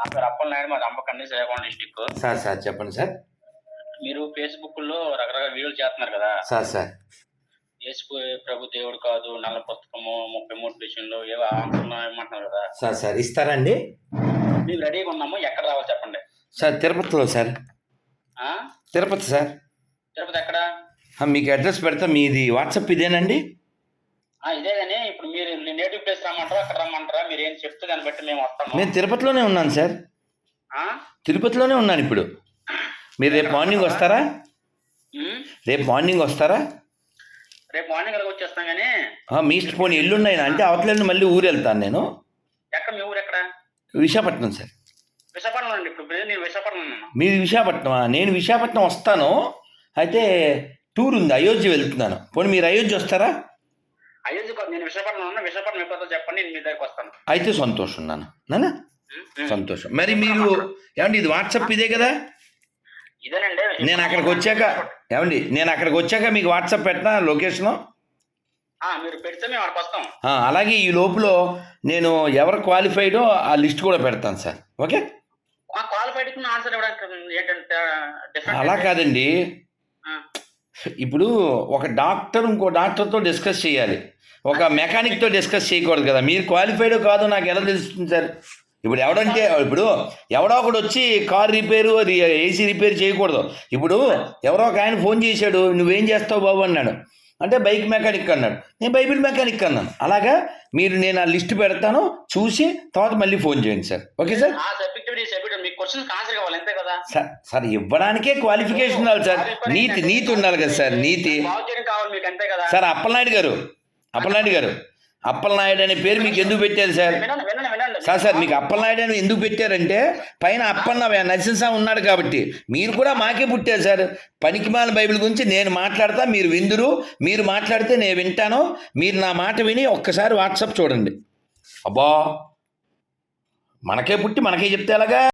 నా పేరు అప్పల నాయుడు మాది Ambakandi Srikakulam district sir sir చెప్పండి సార్. మీరు ఫేస్బుక్లో రకరకాల వీడియోలు చేస్తున్నారు కదా. Sir sir. యేసు ప్రభు దేవుడు కాదు నల్ల పుస్తకము ముప్పై మూడు విషయంలో ఏవో ఆన్సర్లు ఇవ్వమంటున్నారు కదా. సార్ సార్ ఇస్తారండి మేము రెడీగా ఉన్నాము ఎక్కడ రావాలి చెప్పండి. సార్ తిరుపతిలో సార్. ఆ? తిరుపతి సార్. తిరుపతి ఎక్కడ? ఆ, మీకు అడ్రస్ పెడతా మీది వాట్సాప్ ఇదేనండి? ఇదే కానీ ఇప్పుడు మీరు నేటివ్ ప్లేస్ రమ్మంటారా అక్కడ రమ్మంటారా? మీరు ఏం చెప్తే దాన్ని బట్టి మేము వస్తాము. నేను తిరుపతిలోనే ఉన్నాను సార్? తిరుపతిలోనే ఉన్నాను ఇప్పుడు. మీరు రేపు మార్నింగ్ వస్తారా? రేపు మార్నింగ్ వస్తారా? రేపు మార్నింగ్ అలాగ వచ్చేస్తాం కానీ మీ ఇష్ట పోనీ ఎల్లున్నాయి అంటే అవతల మళ్ళీ ఊరు వెళ్తాను నేను. ఎక్కడ? మీ ఊరు ఎక్కడ? విశాఖపట్నం సార్. విశాఖపట్నం అండి ఇప్పుడు. నేను విశాఖపట్నం మీది విశాఖపట్నమా? నేను విశాఖపట్నం వస్తాను. అయితే టూర్ ఉంది అయోధ్య వెళ్తున్నాను. పోనీ మీరు అయోధ్య వస్తారా? అయోధ్య కాదు, నేను విశాఖపట్నం ఉన్నా విశాఖపట్నం ఎప్పుడో చెప్పండి నేను మీ దగ్గరికి వస్తాను. అయితే సంతోషం నాన్న నాన్న. సంతోషం. మరి మీరు ఏమండి ఇది వాట్సాప్ ఇదే కదా? ఇదేనండి నేను అక్కడికి వచ్చాక ఏమండి నేను అక్కడికి వచ్చాక మీకు వాట్సాప్ పెట్టినా లొకేషను? మీరు పెడితే మేము అక్కడికి వస్తాం. అలాగే ఈ లోపల నేను ఎవరు క్వాలిఫైడో ఆ లిస్ట్ కూడా పెడతాను సార్. ఓకే? క్వాలిఫైడ్ ఆన్సర్ ఇవ్వడానికి ఏంటంటే అలా కాదండి. ఇప్పుడు ఒక డాక్టర్ ఇంకో డాక్టర్తో డిస్కస్ చేయాలి. ఒక మెకానిక్తో డిస్కస్ చేయకూడదు కదా మీరు క్వాలిఫైడ్ కాదో నాకు ఎలా తెలుస్తుంది సార్ ఇప్పుడు ఎవడంటే ఇప్పుడు ఎవడో ఒకడు వచ్చి కార్ రిపేరు అది ఏసీ రిపేర్ చేయకూడదు ఇప్పుడు ఎవరో ఒక ఆయన ఫోన్ చేశాడు నువ్వేం చేస్తావు బాబు అన్నాడు అంటే బైక్ మెకానిక్ అన్నాడు నేను బైబిల్ మెకానిక్ అన్నాను అలాగా మీరు నేను ఆ లిస్ట్ పెడతాను చూసి తర్వాత మళ్ళీ ఫోన్ చేయండి సార్ ఓకే సార్ సార్ ఇవ్వడానికే క్వాలిఫికేషన్ ఉండాలి సార్ నీతి నీతి ఉండాలి కదా సార్ నీతి సార్ అప్పలనాయుడు గారు అప్పలనాయుడు గారు. అప్పలనాయుడు అనే పేరు మీకు ఎందుకు పెట్టారు సార్? సార్ సార్ మీకు అప్పలనాయుడు అని ఎందుకు పెట్టారంటే పైన అప్పన్న నరసింహ ఉన్నాడు కాబట్టి. మీరు కూడా మాకే పుట్టారు సార్. పనికిమాల బైబిల్ గురించి నేను మాట్లాడతా మీరు విందురు. మీరు మాట్లాడితే నేను వింటాను. మీరు నా మాట విని ఒక్కసారి వాట్సాప్ చూడండి. అబ్బా! మనకే పుట్టి మనకే చెప్తే ఎలాగా?